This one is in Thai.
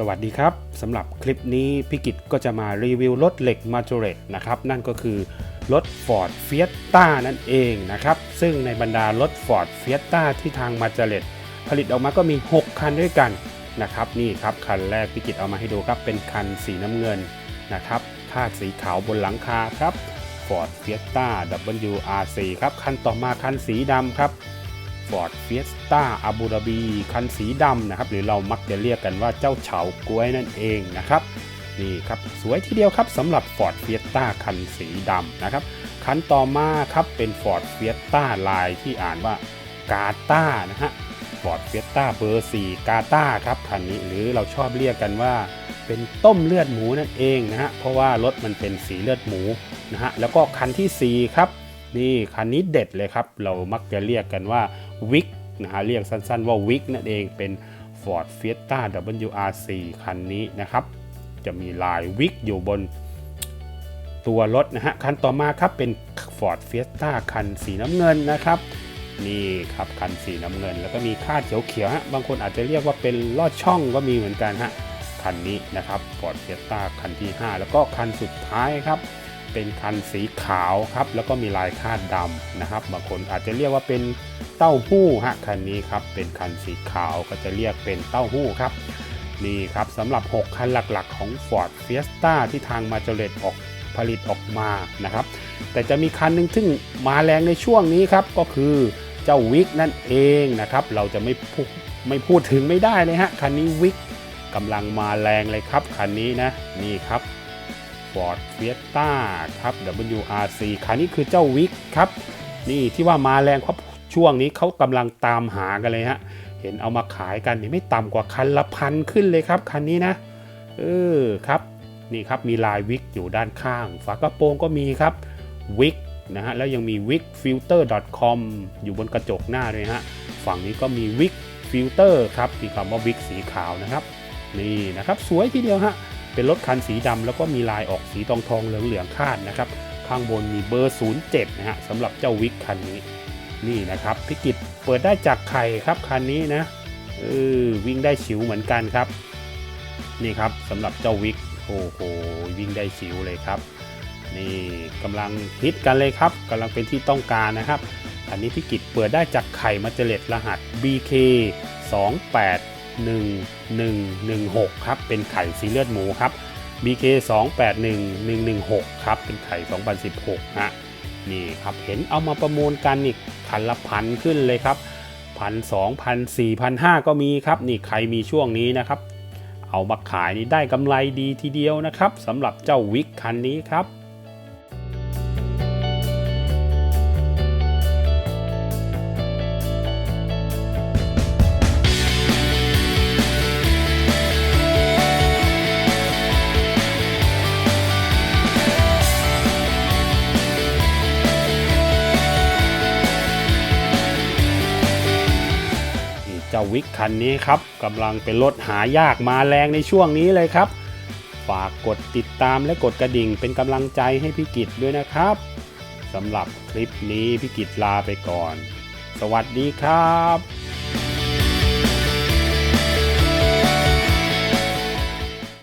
สวัสดีครับสำหรับคลิปนี้พี่กิตก็จะมารีวิวรถเหล็กมาจ o เรตนะครับนั่นก็คือรถ Ford Fiesta นั่นเองนะครับซึ่งในบรรดารถ Ford Fiesta ที่ทางมาจ o เรตผลิตออกมาก็มี 6 คันด้วยกันนะครับนี่ครับคันแรกพี่กิตเอามาให้ดูครับเป็นคันสีน้ำเงินนะครับคาดสีขาวบนหลังคาครับ Ford Fiesta WRC ครับคันต่อมาคันสีดำครับ Ford Fiesta Abu Dhabi คันสีดำนะครับ หรือเรามักจะเรียกกันว่าเจ้าเฉากล้วยนั่นเองนะครับนี่ครับสวยทีเดียวครับสำหรับ Ford Fiesta คันสีดำนะครับ คันต่อมาครับเป็น Ford Fiesta ลายที่อ่านว่ากาตานะฮะ Ford Fiesta เบอร์4กาตาครับคันนี้หรือเราชอบเรียกกันว่า เป็นต้มเลือดหมูนั่นเองนะฮะเพราะว่ารถมันเป็นสีเลือดหมูนะฮะแล้วก็คันทีสี่4ครับนี่คันนี้เด็ดเลยครับ เรามักจะเรียกกันว่า วิกนะฮะเรียกสั้นๆว่าวิกนั่นเองเป็น Ford Fiesta WRC คันนี้นะครับ จะมีลายวิกอยู่บนตัวรถนะฮะ คันต่อมาครับเป็น Ford Fiesta คันสีน้ำเงินนะครับ นี่ครับคันสีน้ำเงิน แล้วก็มีคาดเขียวๆฮะบางคนอาจจะเรียกว่าเป็นลอดช่องก็มีเหมือนกันฮะคันนี้นะครับ Ford Fiesta คันที่ 5 แล้วก็คันสุดท้ายครับ เป็นคันสีขาวครับ แล้วก็มีลายคาดดำนะครับ บางคนอาจจะเรียกว่าเป็น เต้าหู้ฮะคันนี้ครับเป็นคันสีขาวก็จะเรียกเป็นเต้าหู้ครับนี่ครับสำหรับ 6 คันหลักๆ ของ Ford Fiesta ที่ทางมาจเลตออกผลิตออกมานะครับ แต่จะมีคันหนึ่งซึ่งมาแรงในช่วงนี้ครับ ก็คือเจ้าวิกนั่นเองนะครับ เราจะไม่พูดไม่พูดถึงไม่ได้เลยฮะ คันนี้วิกกำลังมาแรงเลยครับ คันนี้นะ นี่ครับ Ford Fiesta ครับ WRC คันนี้คือเจ้าวิกครับ นี่ที่ว่ามาแรงเพราะ ช่วงนี้เขากำลังตามหากันเลยฮะ เห็นเอามาขายกันนี่ไม่ต่ำกว่าคันละพันขึ้นเลยครับคันนี้นะ เออครับนี่ครับมีลายวิกอยู่ด้านข้าง ฝากระโปรงก็มีครับวิกนะฮะแล้วยังมี w i g filter com อยู่บนกระจกหน้าด้วยฮะฝั่งนี้ก็มี w i g filter ครับมีคำว่าวิกสีขาวนะครับ นี่นะครับสวยทีเดียวฮะเป็นรถคันสีดำแล้วก็มีลายออกสีทองทองเหลืองเหลืองๆคาดนะครับ ข้างบนมีเบอร์ 07นะฮะสำหรับเจ้าวิกคันนี้ นี่นะครับพิกิตเปิดได้จากไข่ครับคันนี้นะเออวิ่งได้ฉิวเหมือนกันครับ นี่ครับสำหรับเจ้าวิกโอ้โหวิ่งได้ฉิวเลยครับ นี่กำลังฮิตกันเลยครับกำลังเป็นที่ต้องการนะครับอันนี้พิกิตเปิดได้จากไข่มาเจเลตรหัส BK 281116 ครับ เป็นไข่สีเลือดหมูครับ BK 281116 ครับ เป็นไข่ 2016ฮะ นี่ครับเห็นเอามาประมูลกันนี่คันละพันขึ้นเลยครับพันสองพันสี่พันห้าก็มีครับนี่ใครมีช่วงนี้นะครับ เอามาขายนี่ได้กำไรดีทีเดียวนะครับสำหรับเจ้าวิกคันนี้ครับ จ้าวิกคันนี้ครับกำลังเป็นรถหายากมาแรงในช่วงนี้เลยครับ ฝากกดติดตามและกดกระดิ่งเป็นกำลังใจให้พี่กิจด้วยนะครับสำหรับคลิปนี้พี่กิจลาไปก่อน สวัสดีครับ